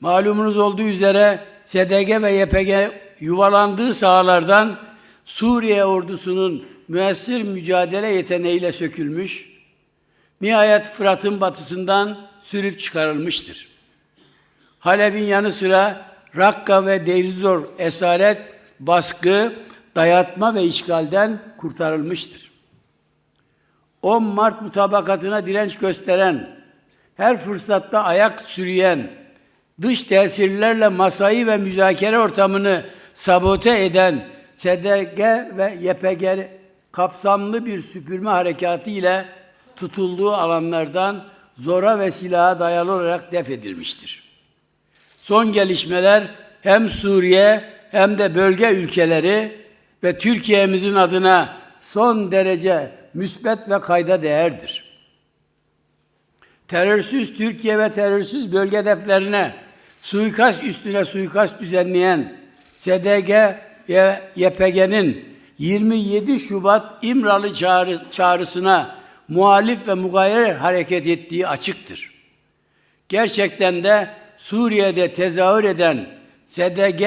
Malumunuz olduğu üzere SDG ve YPG yuvalandığı sahalardan Suriye ordusunun müessir mücadele yeteneğiyle sökülmüş, nihayet Fırat'ın batısından sürüp çıkarılmıştır. Halep'in yanı sıra Rakka ve Deirizor esaret, baskı, dayatma ve işgalden kurtarılmıştır. 10 Mart mutabakatına direnç gösteren, her fırsatta ayak sürüyen, dış tesirlerle masayı ve müzakere ortamını sabote eden SDG ve YPG kapsamlı bir süpürme harekatı ile tutulduğu alanlardan zora ve silaha dayalı olarak def edilmiştir. Son gelişmeler hem Suriye hem de bölge ülkeleri ve Türkiye'mizin adına son derece müsbet ve kayda değerdir. Terörsüz Türkiye ve terörsüz bölge hedeflerine suikast üstüne suikast düzenleyen SDG ve YPG'nin 27 Şubat İmralı çağrı, çağrısına muhalif ve mugayyer hareket ettiği açıktır. Gerçekten de Suriye'de tezahür eden SDG,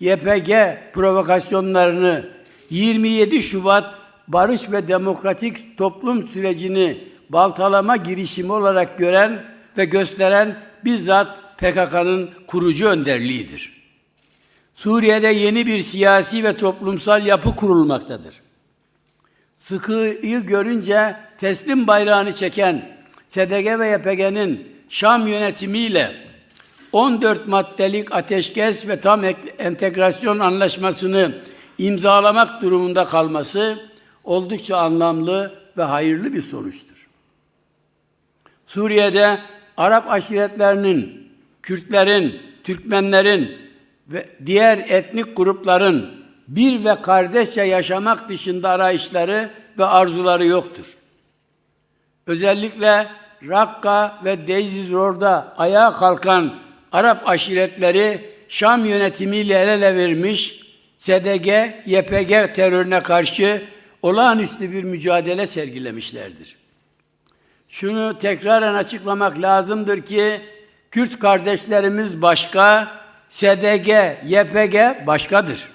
YPG provokasyonlarını 27 Şubat barış ve demokratik toplum sürecini baltalama girişimi olarak gören ve gösteren bizzat PKK'nın kurucu önderliğidir. Suriye'de yeni bir siyasi ve toplumsal yapı kurulmaktadır. Sıkıyı görünce teslim bayrağını çeken SDG ve YPG'nin Şam yönetimiyle 14 maddelik ateşkes ve tam entegrasyon anlaşmasını imzalamak durumunda kalması oldukça anlamlı ve hayırlı bir sonuçtur. Suriye'de Arap aşiretlerinin, Kürtlerin, Türkmenlerin ve diğer etnik grupların bir ve kardeşçe yaşamak dışında arayışları ve arzuları yoktur. Özellikle Rakka ve Deizizor'da ayağa kalkan Arap aşiretleri Şam yönetimiyle el ele vermiş, SDG, YPG terörüne karşı olağanüstü bir mücadele sergilemişlerdir. Şunu tekraren açıklamak lazımdır ki Kürt kardeşlerimiz başka, SDG, YPG başkadır.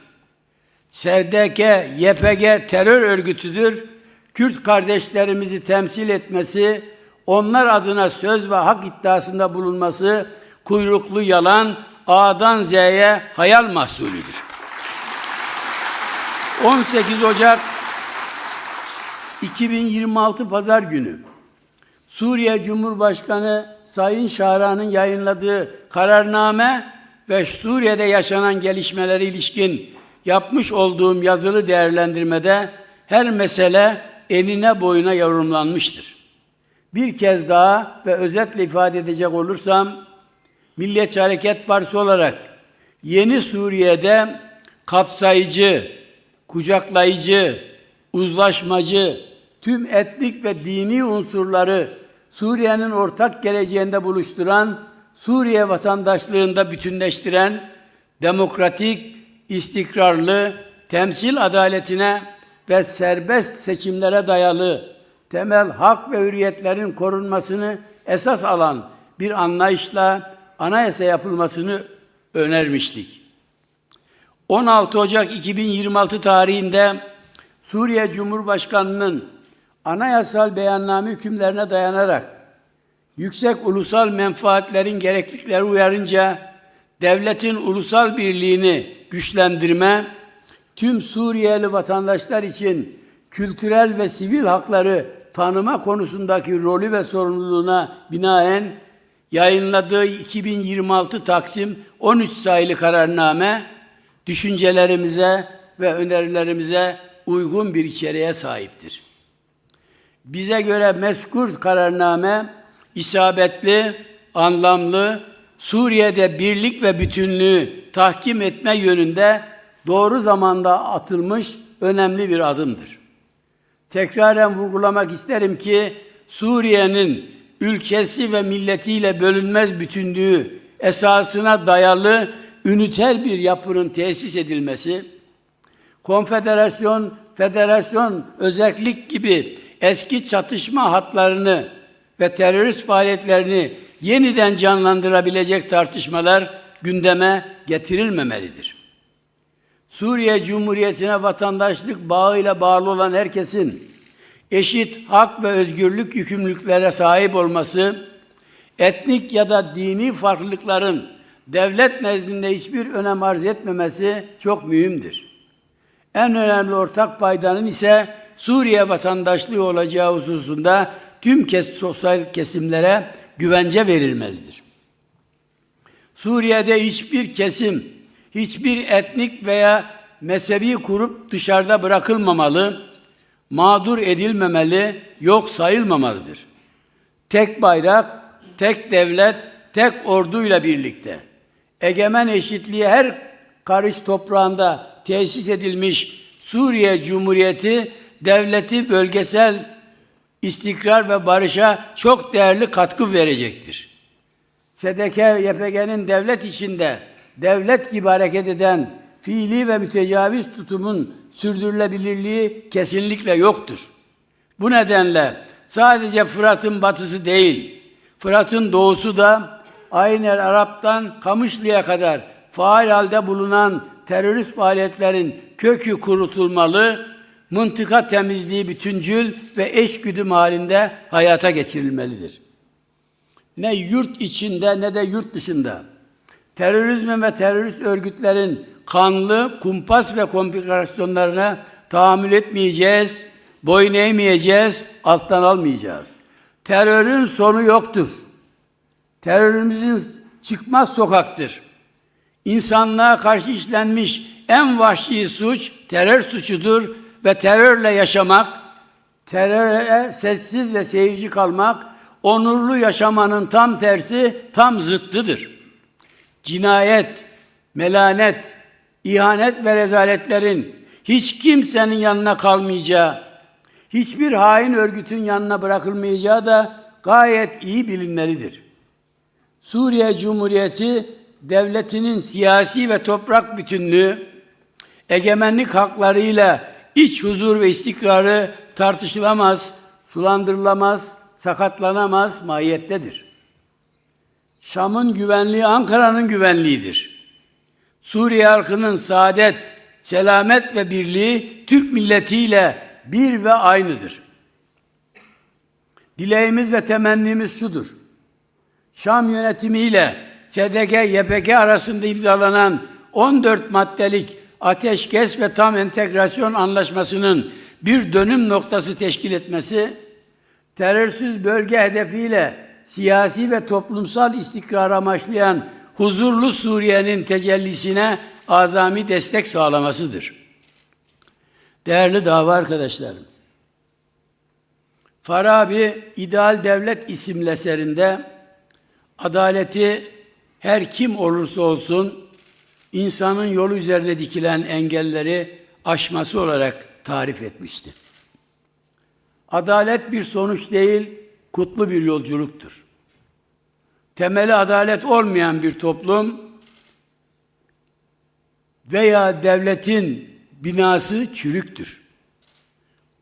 SDG, YPG terör örgütüdür. Kürt kardeşlerimizi temsil etmesi, onlar adına söz ve hak iddiasında bulunması kuyruklu yalan A'dan Z'ye hayal mahsulüdür. 18 Ocak 2026 Pazar günü Suriye Cumhurbaşkanı Sayın Şahra'nın yayınladığı kararname ve Suriye'de yaşanan gelişmeleri ilişkin yapmış olduğum yazılı değerlendirmede her mesele enine boyuna yorumlanmıştır. Bir kez daha ve özetle ifade edecek olursam, Milliyetçi Hareket Partisi olarak yeni Suriye'de kapsayıcı, kucaklayıcı, uzlaşmacı, tüm etnik ve dini unsurları Suriye'nin ortak geleceğinde buluşturan, Suriye vatandaşlığında bütünleştiren, demokratik, istikrarlı, temsil adaletine ve serbest seçimlere dayalı temel hak ve hürriyetlerin korunmasını esas alan bir anlayışla anayasa yapılmasını önermiştik. 16 Ocak 2026 tarihinde Suriye Cumhurbaşkanı'nın anayasal beyanname hükümlerine dayanarak yüksek ulusal menfaatlerin gereklilikleri uyarınca devletin ulusal birliğini güçlendirme, tüm Suriyeli vatandaşlar için kültürel ve sivil hakları tanıma konusundaki rolü ve sorumluluğuna binaen yayınladığı 2026 Taksim 13 sayılı kararname düşüncelerimize ve önerilerimize uygun bir içeriğe sahiptir. Bize göre meskur kararname isabetli, anlamlı, Suriye'de birlik ve bütünlüğü tahkim etme yönünde doğru zamanda atılmış önemli bir adımdır. Tekraren vurgulamak isterim ki Suriye'nin ülkesi ve milletiyle bölünmez bütünlüğü esasına dayalı üniter bir yapının tesis edilmesi, konfederasyon, federasyon, özellik gibi eski çatışma hatlarını ve terörist faaliyetlerini yeniden canlandırabilecek tartışmalar gündeme getirilmemelidir. Suriye Cumhuriyeti'ne vatandaşlık bağıyla bağlı olan herkesin eşit hak ve özgürlük yükümlülüklere sahip olması, etnik ya da dini farklılıkların devlet nezdinde hiçbir önem arz etmemesi çok mühimdir. En önemli ortak paydanın ise Suriye vatandaşlığı olacağı hususunda tüm kes sosyal kesimlere güvence verilmelidir. Suriye'de hiçbir kesim, hiçbir etnik veya mezhebi kurup dışarıda bırakılmamalı, mağdur edilmemeli, yok sayılmamalıdır. Tek bayrak, tek devlet, tek orduyla birlikte egemen eşitliği her karış toprağında tesis edilmiş Suriye Cumhuriyeti devleti bölgesel istikrar ve barışa çok değerli katkı verecektir. SDK YPG'nin devlet içinde devlet gibi hareket eden fiili ve mütecaviz tutumun sürdürülebilirliği kesinlikle yoktur. Bu nedenle sadece Fırat'ın batısı değil, Fırat'ın doğusu da Ayner Arap'tan Kamışlı'ya kadar faal halde bulunan terörist faaliyetlerin kökü kurutulmalı, mıntıka temizliği bütüncül ve eşgüdüm halinde hayata geçirilmelidir. Ne yurt içinde ne de yurt dışında terörizme ve terörist örgütlerin kanlı, kumpas ve komplikasyonlarına tahammül etmeyeceğiz, boyun eğmeyeceğiz, alttan almayacağız. Terörün sonu yoktur. Terörümüzün çıkmaz sokaktır. İnsanlığa karşı işlenmiş en vahşi suç terör suçudur ve terörle yaşamak, teröre sessiz ve seyirci kalmak, onurlu yaşamanın tam tersi, tam zıttıdır. Cinayet, melanet, ihanet ve rezaletlerin hiç kimsenin yanına kalmayacağı, hiçbir hain örgütün yanına bırakılmayacağı da gayet iyi bilinmelidir. Suriye Cumhuriyeti devletinin siyasi ve toprak bütünlüğü, egemenlik haklarıyla iç huzur ve istikrarı tartışılamaz, sulandırılamaz, sakatlanamaz mahiyettedir. Şam'ın güvenliği Ankara'nın güvenliğidir. Suriye halkının saadet, selamet ve birliği Türk milletiyle bir ve aynıdır. Dileğimiz ve temennimiz şudur. Şam yönetimiyle SDG, YPG arasında imzalanan 14 maddelik ateşkes ve tam entegrasyon anlaşmasının bir dönüm noktası teşkil etmesi, terörsüz bölge hedefiyle siyasi ve toplumsal istikrar amaçlayan huzurlu Suriye'nin tecellisine azami destek sağlamasıdır. Değerli dava arkadaşlarım, Farabi İdeal Devlet isimli eserinde adaleti her kim olursa olsun insanın yolu üzerine dikilen engelleri aşması olarak tarif etmişti. Adalet bir sonuç değil, kutlu bir yolculuktur. Temeli adalet olmayan bir toplum veya devletin binası çürüktür.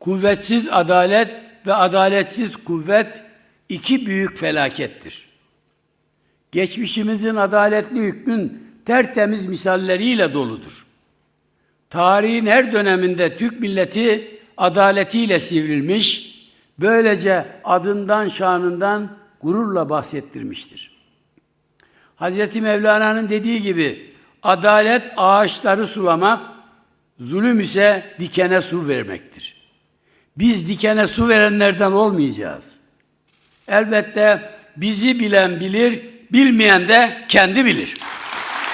Kuvvetsiz adalet ve adaletsiz kuvvet iki büyük felakettir. Geçmişimizin adaletli hükmün tertemiz misalleriyle doludur. Tarihin her döneminde Türk milleti adaletiyle sivrilmiş, böylece adından şanından gururla bahsettirmiştir. Hz. Mevlana'nın dediği gibi adalet ağaçları sulamak, zulüm ise dikene su vermektir. Biz dikene su verenlerden olmayacağız. Elbette bizi bilen bilir, bilmeyen de kendi bilir.